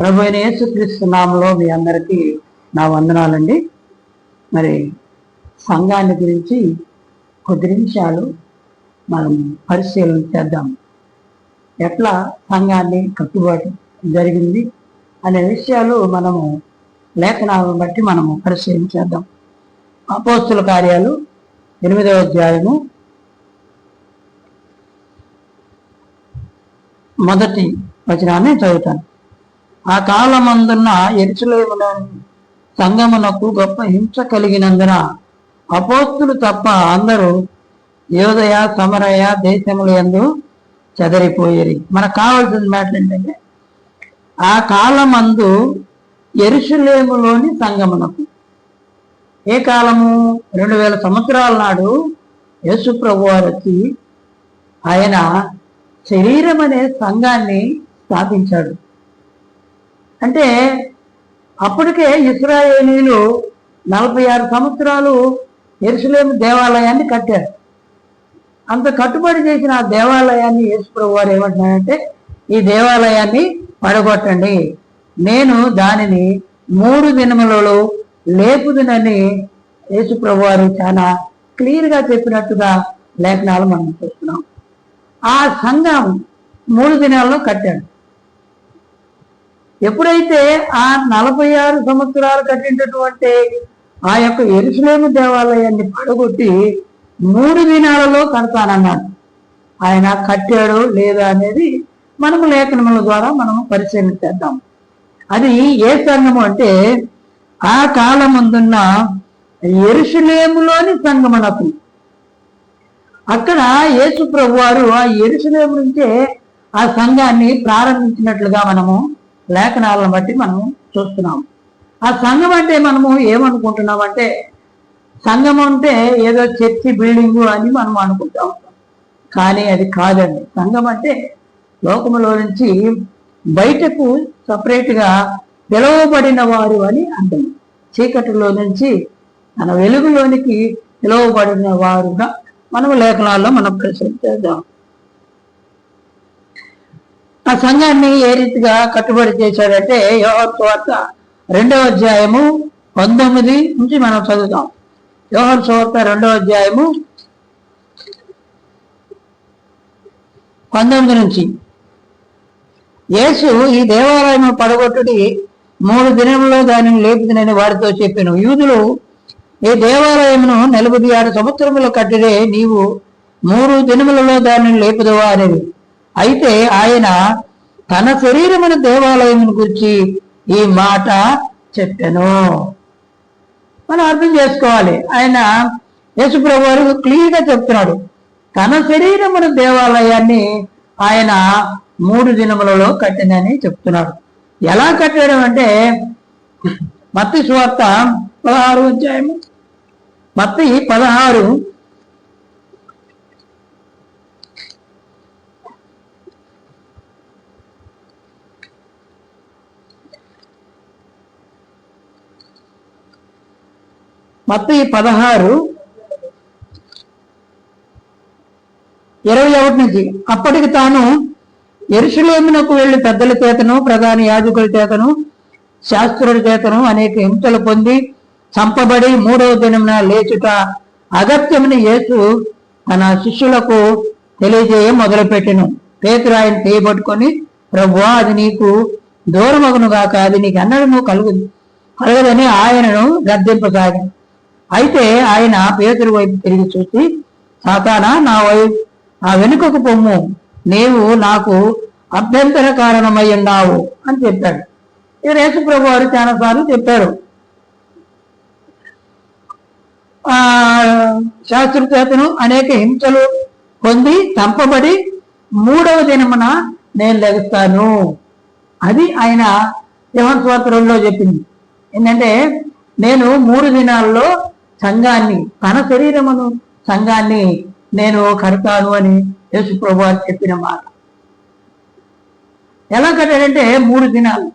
ప్రభు అయిన యేసుక్రీస్తు నామలో మీ అందరికీ నా వందనాలండి. మరి సంఘాన్ని గురించి కొద్ది నిమిషాలు మనం పరిశీలన చేద్దాం. ఎట్లా సంఘాన్ని కట్టుబాటు జరిగింది అనే విషయాలు మనము లేఖనాలను బట్టి మనము పరిశీలన చేద్దాం. అపోస్తుల కార్యాలు ఎనిమిదవ అధ్యాయము మొదటి వచనాన్ని చదువుతాను. ఆ కాలమందున్న ఎరుసలేమున సంగమునకు గొప్ప హింస కలిగినందున అపోస్తులు తప్ప అందరూ యోదయ సమరయ దేశముల యందు చెదరిపోయేది మనకు కావాల్సిన మాట ఏంటంటే ఆ కాలమందు ఎరుసలేములోని సంగమునకు. ఏ కాలము? రెండు వేల సంవత్సరాల నాడు యేసు ప్రభు వారు వచ్చి ఆయన శరీరం అనే సంఘాన్ని స్థాపించాడు. అంటే అప్పటికే ఇస్రాయేలీలు నలభై ఆరు సంవత్సరాలు ఎరుసలేము దేవాలయాన్ని కట్టారు. అంత కట్టుబడి చేసిన ఆ దేవాలయాన్ని యేసుప్రభు వారు ఏమంటున్నారంటే ఈ దేవాలయాన్ని పడగొట్టండి. నేను దానిని మూడు దినములలో లేపుదునని యేసుప్రభు వారు చాలా క్లియర్గా చెప్పినట్టుగా లేఖనాలు మనం చూస్తున్నాం. ఆ సంఘం మూడు దినాల్లో కట్టాడు. ఎప్పుడైతే ఆ నలభై ఆరు సంవత్సరాలు కట్టినటువంటి ఆ యొక్క ఎరుసలేము దేవాలయాన్ని పడగొట్టి మూడు దినాలలో కడతానన్నాడు. ఆయన కట్టాడు లేదా అనేది మనము లేఖనముల ద్వారా మనము పరిశీలన చేద్దాం. అది ఏ సంఘము అంటే ఆ కాలముందున్న ఎరుసలేములోని సంఘమునకు అక్కడ యేసు ప్రభు వారు ఆ ఎరుసలేము నుంచే ఆ సంఘాన్ని ప్రారంభించినట్లుగా మనము లేఖనాలను బట్టి మనం చూస్తున్నాం ఆ సంఘం అంటే మనము ఏమనుకుంటున్నాం అంటే సంఘం అంటే ఏదో చర్చి బిల్డింగు అని మనం అనుకుంటా ఉంటాం. కానీ అది కాదండి. సంఘం అంటే లోకములో నుంచి బయటకు సపరేట్గా పిలువబడిన వారు అని అర్థం చీకటిలో నుంచి మన వెలుగులోనికి పిలువబడిన వారుగా మనం లేఖనాల్లో మనం ప్రశ్నించేద్దాం ఆ సంఘాన్ని ఏ రీతిగా కట్టుబడి చేశాడంటే యోహర్ వార్త రెండవ అధ్యాయము పంతొమ్మిది నుంచి మనం చదువుతాం. యోహర్ వార్త రెండవ అధ్యాయము పంతొమ్మిది నుంచి. యేసు ఈ దేవాలయం పడగొట్టుడి మూడు దినములో దానిని లేపుదనని వారితో చెప్పాను. యూదులు ఈ దేవాలయమును నలభై ఆరు సంవత్సరములు కట్టిదే నీవు మూడు దినములలో దానిని లేపుదవా అనేది అయితే ఆయన తన శరీరమైన దేవాలయం గురించి ఈ మాట చెప్పాను. మనం అర్థం చేసుకోవాలి. ఆయన యేసుప్రభు వారు క్లియర్గా చెప్తున్నాడు. తన శరీరమైన దేవాలయాన్ని ఆయన మూడు దినములలో కట్టిందని చెప్తున్నాడు. ఎలా కట్టడం అంటే మత్తి స్వార్థ పదహారు అధ్యాయము. మత్తి పదహారు మత్తి పదహారు ఇరవై ఒకటి నుంచి. అప్పటికి తాను ఎరుసలేమునకు వెళ్ళి పెద్దల చేతను ప్రధాన యాజకుల చేతను శాస్త్రుల చేతను అనేక హింసలు పొంది చంపబడి మూడవ దినమున లేచుట అగత్యమని యేసు తన శిష్యులకు తెలియజేయ మొదలుపెట్టెను. పేతురు ఆయన చేయబట్టుకొని ప్రభువా అది నీకు దూరమగును గాక అది నీకు అన్నడము కలుగు కలగదని ఆయనను గద్దెంపసాగి అయితే ఆయన పేతురు వైపు తిరిగి చూసి సాతానా నా వైపు నా వెనుకకు పొమ్ము. నీవు నాకు అభ్యంతర కారణమై ఉన్నావు అని చెప్పాడు. ఇది యేసుప్రభు వారు చాలాసార్లు చెప్పారు. ఆ అనేక హింసలు పొంది చంపబడి మూడవ దినమున నేను లెగుస్తాను అది ఆయన యోహన్ చెప్పింది. ఏంటంటే నేను మూడు దినాల్లో సంఘాన్ని తన శరీరమును సంఘాన్ని నేను కడతాను అని యేసు ప్రభు చెప్పిన మాట. ఎలా కట్టాడంటే మూడు దినాలు.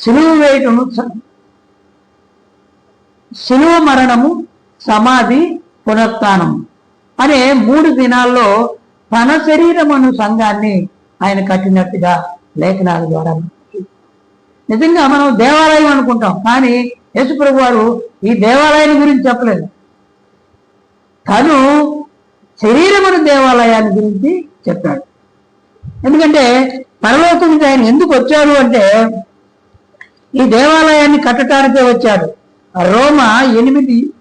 సిలువ వేయటం శిలువ మరణము సమాధి పునరుత్నం అనే మూడు దినాల్లో తన శరీరమును సంఘాన్ని ఆయన కట్టినట్టుగా లేఖనాల ద్వారా. నిజంగా మనం దేవాలయం అనుకుంటాం కానీ యేసుప్రభు వారు ఈ దేవాలయాన్ని గురించి చెప్పలేదు. తను శరీరమైన దేవాలయాన్ని గురించి చెప్పాడు. ఎందుకంటే పరలోకం ఆయన ఎందుకు వచ్చాడు అంటే ఈ దేవాలయాన్ని కట్టడానికే వచ్చాడు. రోమ ఎనిమిది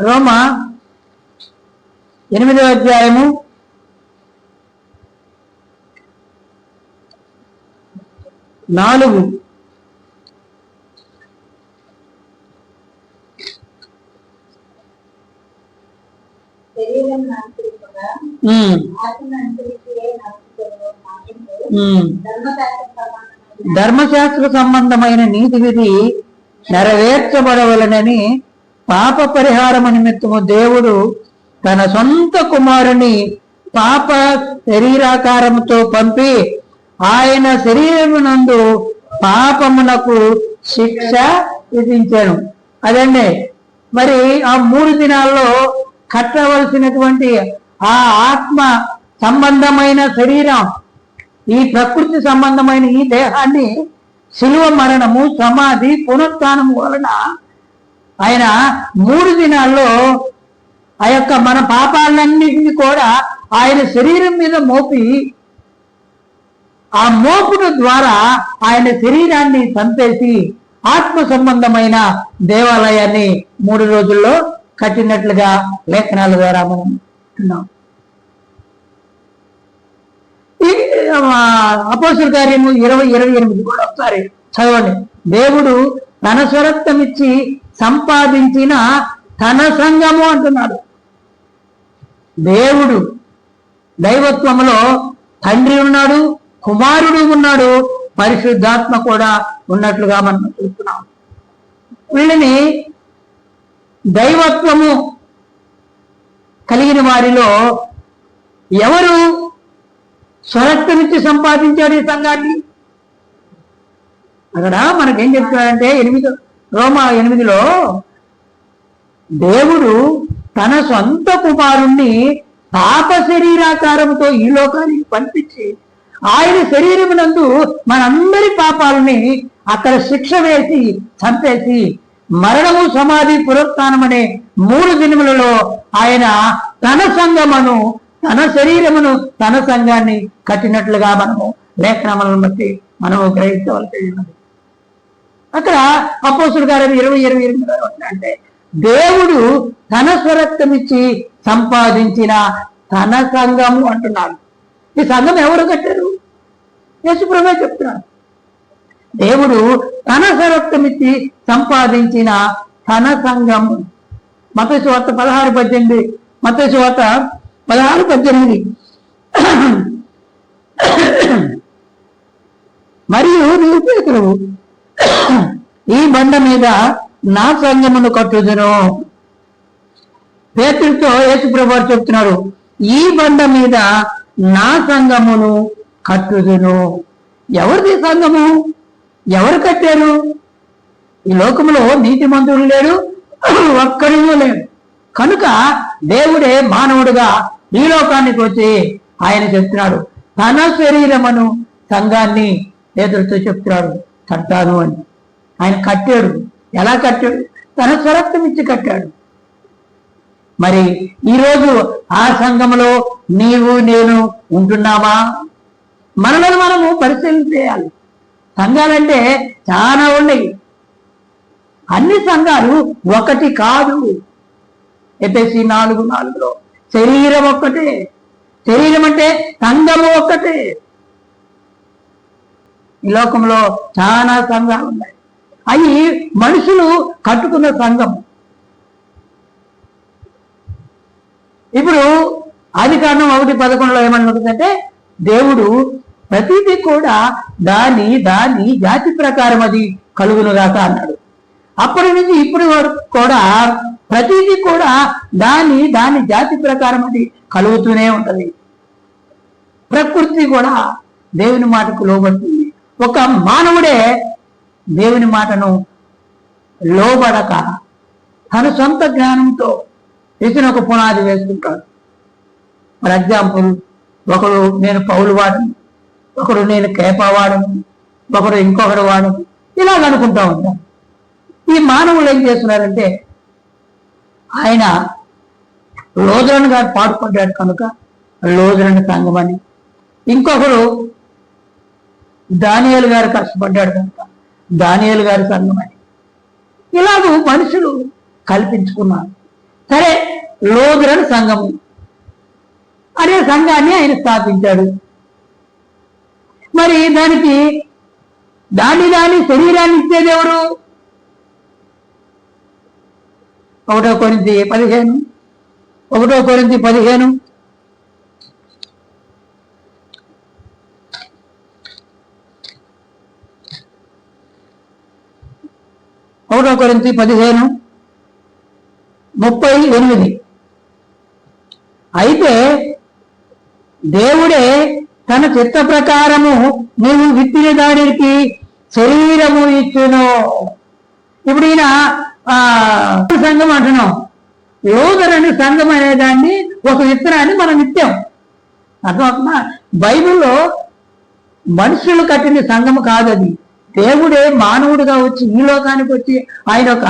రోమ ఎనిమిదవ అధ్యాయము నాలుగు. ధర్మశాస్త్ర సంబంధమైన నీతి విధి నెరవేర్చబడవలనని పాప పరిహారము నిమిత్తము దేవుడు తన సొంత కుమారుని పాప శరీరాకారముతో పంపి ఆయన శరీరమునందు పాపమునకు శిక్ష విధించాను అదండి. మరి ఆ మూడు దినాల్లో కట్టవలసినటువంటి ఆ ఆత్మ సంబంధమైన శరీరం ఈ ప్రకృతి సంబంధమైన ఈ దేహాన్ని శిలువ మరణము సమాధి పునరుత్నము వలన ఆయన మూడు దినాల్లో ఆ యొక్క మన పాపాలన్నింటినీ కూడా ఆయన శరీరం మీద మోపి ఆ మోపుడు ద్వారా ఆయన శరీరాన్ని చంపేసి ఆత్మ సంబంధమైన దేవాలయాన్ని మూడు రోజుల్లో కట్టినట్లుగా లేఖనాల ద్వారా మనం అంటున్నాం. ఈ అపోసుల కార్యము ఇరవై ఇరవై ఎనిమిది కూడా ఒకసారి చదవండి. దేవుడు తన స్వరత్వం ఇచ్చి సంపాదించిన తన సంఘము అంటున్నాడు. దేవుడు దైవత్వములో తండ్రి ఉన్నాడు కుమారుడు ఉన్నాడు పరిశుద్ధాత్మ కూడా ఉన్నట్లుగా మనం చూస్తున్నాం. వీళ్ళని దైవత్వము కలిగిన వారిలో ఎవరు స్వరక్త నుంచి సంపాదించాడు ఈ సంఘాన్ని? అక్కడ మనకేం చెప్తున్నాడంటే ఎనిమిది రోమా ఎనిమిదిలో దేవుడు తన సొంత కుమారుణ్ణి పాప శరీరాకారంతో ఈ లోకానికి పంపించి ఆయన శరీరమునందు మనందరి పాపాలని అక్కడ శిక్ష వేసి చంపేసి మరణము సమాధి పునరుత్నం అనే మూడు దినములలో ఆయన తన సంఘమును తన శరీరమును తన సంఘాన్ని కట్టినట్లుగా మనము లేఖనములను బట్టి మనము గ్రహించవలసి ఉన్నది అక్కడ అపోసుడు గారు ఇరవై ఇరవై ఎనిమిది అంటే దేవుడు తన స్వరక్తమిచ్చి సంపాదించిన తన సంఘము అంటున్నాడు. ఈ సంఘం ఎవరు కట్టారు? యేసుప్రభే చెప్తున్నాడు. దేవుడు తన స్వరక్తమిచ్చి సంపాదించిన తన సంఘము మత శివత పదహారు పద్దెనిమిది. మత శివత పదహారు పద్దెనిమిది. మరియు నీవు పేతులు ఈ బండ మీద నా సంఘమును కట్టుదును పేతులతో యేసుప్రభు చెప్తున్నారు ఈ బండ మీద నా సంఘమును కట్టుదును ఎవరిది సంఘము? ఎవరు కట్టారు? ఈ లోకములో నీతి మంత్రులు లేడు ఒక్కడూ లేడు. కనుక దేవుడే మానవుడుగా ఈ లోకానికి వచ్చి ఆయన చెప్తున్నాడు తన శరీరమును సంఘాన్ని పేదలతో చెప్తున్నాడు కట్టాను అని. ఆయన కట్టాడు. ఎలా కట్టాడు? తన స్వరక్తం ఇచ్చి కట్టాడు. మరి ఈరోజు ఆ సంఘములో నీవు నేను ఉంటున్నామా? మనలను మనము పరిశీలన చేయాలి. సంఘాలంటే చాలా ఉన్నాయి. అన్ని సంఘాలు ఒకటి కాదు. ఎపిసి నాలుగు నాలుగులో శరీరం ఒక్కటే. శరీరం అంటే సంఘము ఒక్కటే. ఈ లోకంలో చాలా సంఘాలు ఉన్నాయి. అవి మనుషులు కట్టుకున్న సంఘం ఇప్పుడు ఆది కారణం ఒకటి పదకొండులో ఏమనుకుంటుందంటే దేవుడు ప్రతిదీ కూడా దాని దాని జాతి ప్రకారం అది కలుగునుగాక అన్నాడు. అప్పటి నుంచి ఇప్పటి వరకు కూడా ప్రతిదీ కూడా దాని దాని జాతి ప్రకారం అది కలుగుతూనే ఉంటది. ప్రకృతి కూడా దేవుని మాటకు లోబడుతుంది. ఒక మానవుడే దేవుని మాటను లోబడక తన సొంత జ్ఞానంతో ఇతను ఒక పునాది వేసుకుంటాడు. ఫర్ ఎగ్జాంపుల్ ఒకడు నేను పౌలు వాడను. ఒకడు నేను కేపవాడను ఒకడు ఇంకొకడు వాడు ఇలాగ అనుకుంటా ఉంటాం. ఈ మానవులు ఏం చేస్తున్నారంటే ఆయన లోజరన్ గారు పాడుకుంటాడు కనుక లోజరన్ సంగమని ఇంకొకరు దానియేలు గారు కష్టపడ్డాడు కనుక దానియేలు గారి సంగమని అని ఇలాగూ మనుషులు కల్పించుకున్నారు. సరే లోదురన్ సంఘము. అనే సంఘాన్ని ఆయన స్థాపించాడు. మరి దానికి దాని దాని శరీరాన్ని ఇచ్చేదెవరు ఒకటో కొరింది పదిహేను. ఒకటో కొరింది పదిహేను. ఒకటో కొరింది పదిహేను. ముప్పై ఎనిమిది. అయితే దేవుడే తన చిత్త ప్రకారము నీవు విత్తిన దానికి శరీరము ఇచ్చును. ఇప్పుడు ఈయన ఆ, సంఘం అంటున్నాం. యోగరని సంఘం అనేదాన్ని ఒక విత్తనాన్ని మనం ఇచ్చాం అర్థమవుతుందా బైబిల్లో మనుషులు కట్టిన సంఘం కాదు అది దేవుడే మానవుడిగా వచ్చి ఈ లోకానికి వచ్చి ఆయన ఒక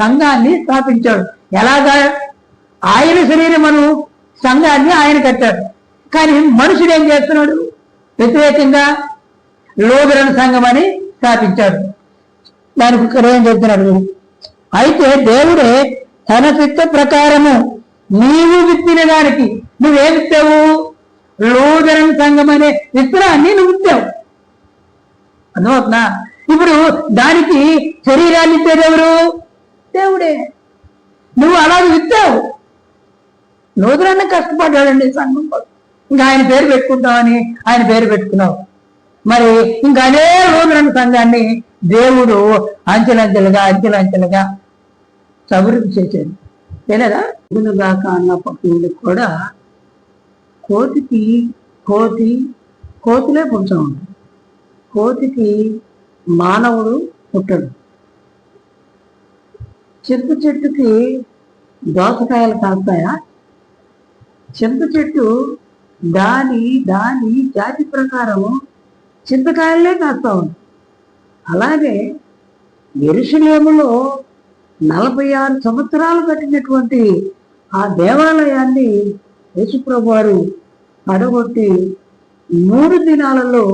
సంఘాన్ని స్థాపించాడు. ఎలాగా? ఆయన శరీరమును సంఘాన్ని ఆయన కట్టాడు. కానీ మనుషుడు ఏం చేస్తున్నాడు? వ్యతిరేకంగా లోదరణ సంఘం అని స్థాపించాడు. దానికి ఇక్కడ ఏం చెప్తున్నాడు? అయితే దేవుడే తన చిత్త ప్రకారము నీవు విత్తిన దానికి నువ్వేం విత్తావు లోదరణ సంఘం అనే విత్తనాన్ని నువ్వు విత్తావు అర్థమవుతుందా? ఇప్పుడు దానికి శరీరాన్ని ఇచ్చేది ఎవరు? దేవుడే. నువ్వు అలాగే విత్తావు నూతనన్న కష్టపడ్డాడండి సంఘం. కోసం ఇంకా ఆయన పేరు పెట్టుకుంటామని ఆయన పేరు పెట్టుకున్నావు. మరి ఇంకా అదే నూతన సంఘాన్ని దేవుడు అంచెలంచెలుగా అంచెలంచెలుగా అభివృద్ధి చేసేది తెలియదా? గాక అన్నప్పటి కూడా కోతికి కోతి కోతులే పుంచం ఉంటుంది కోతికి మానవుడు పుట్టడు. చింత చెట్టుకి దోసకాయలు కాస్తాయా? చింత చెట్టు దాని దాని జాతి ప్రకారం చింతకాయలే కాస్తా ఉంది. అలాగే ఎరుసలేములో నలభై ఆరు సంవత్సరాలు కట్టినటువంటి ఆ దేవాలయాన్ని యేసుప్రభు వారు పడగొట్టి మూడు దినాలలో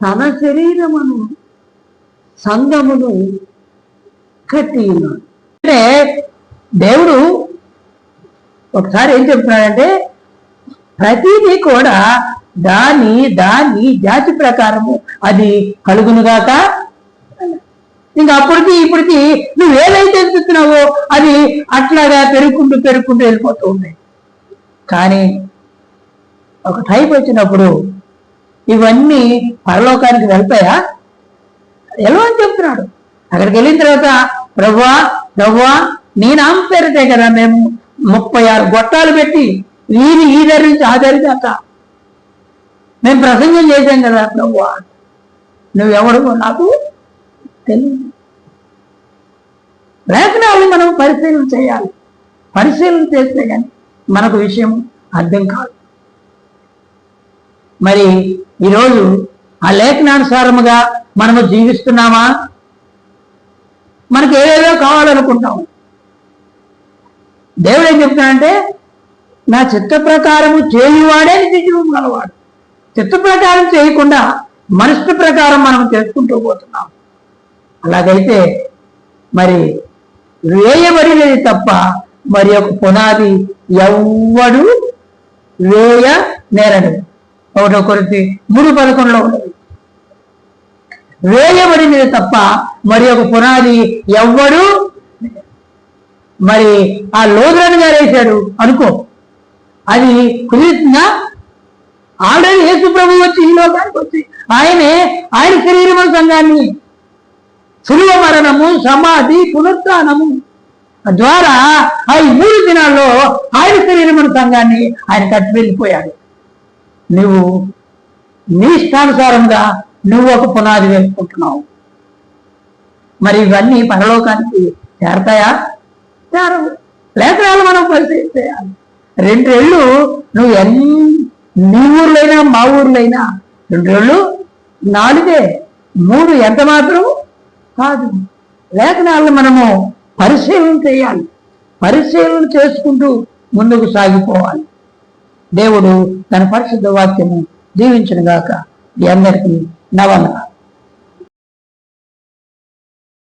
తన శరీరమును సంఘమును కట్టి ఉన్నాడు. అంటే దేవుడు ఒకసారి ఏం చెప్తున్నాడంటే ప్రతిదీ కూడా దాని దాని జాతి ప్రకారము. అది కలుగునుగాక ఇంకా అప్పటికి ఇప్పటికి నువ్వు ఏదైతే ఎదుగుతున్నావో అది అట్లాగా పెరుగుకుంటూ పెరుగుకుంటూ వెళ్ళిపోతూ ఉంది కానీ ఒక టైప్ వచ్చినప్పుడు ఇవన్నీ పరలోకానికి వెళ్తాయా ఎలా అని చెప్తున్నాడు. అక్కడికి వెళ్ళిన తర్వాత ప్రవ్వా ప్రవ్వా నీ నామ పేరుతే కదా మేము ముప్పై ఆరు గొట్టాలు పెట్టి నేను ఈ దరి నుంచి ఆ దరి దాకా మేము ప్రసంగం చేశాం కదా నువ్వు నువ్వెవడు నాకు తెలియదు. లేఖనాలు మనం పరిశీలన చేయాలి. పరిశీలన చేస్తే కానీ మనకు విషయం అర్థం కాదు. మరి ఈరోజు ఆ లేఖనానుసారముగా మనము జీవిస్తున్నామా? మనకి ఏదేదో కావాలనుకుంటాము. దేవుడు ఏం చెప్తానంటే నా చిత్త ప్రకారము చేయువాడే నిజం గలవాడు. చిత్త ప్రకారం చేయకుండా మనసు ప్రకారం మనం చేసుకుంటూ పోతున్నాం. అలాగైతే మరి వేయబడినది తప్ప మరి ఒక పునాది ఎవ్వడు వేయ నేరడు. ఒకటో కొరితి మూడు పదకొండులో ఉన్నది. వేయబడినది తప్ప మరి ఒక పునాది ఎవ్వడు మరి ఆ లోదురని గారు వేశాడు అనుకో. అది కుదిరిస్తుందా ఆల్రెడీ యేసు ప్రభు వచ్చి ఈ లోకానికి వచ్చి ఆయనే ఆయన శరీరము సంఘాన్ని సులువ మరణము సమాధి పునరుత్నము ద్వారా ఆ మూడు దినాల్లో ఆయన శరీరమైన సంఘాన్ని ఆయన కట్టి వెళ్ళిపోయాడు. నువ్వు నీ ఇష్టానుసారంగా నువ్వు ఒక పునాది వేసుకుంటున్నావు. మరి ఇవన్నీ పరలోకానికి చేరతాయా? చేరవు. లేఖనాలు మనం పరిశీలి చేయాలి రెండేళ్ళు నువ్వు ఎన్ని నీ ఊర్లైనా మా ఊర్లైనా రెండేళ్ళు నాలుగే. మూడు ఎంత మాత్రం కాదు. లేఖనాలను మనము పరిశీలన చేయాలి. పరిశీలన చేసుకుంటూ ముందుకు సాగిపోవాలి. దేవుడు తన పరిశుద్ధ వాక్యము దీవించిన గాక మీ అందరికీ నవన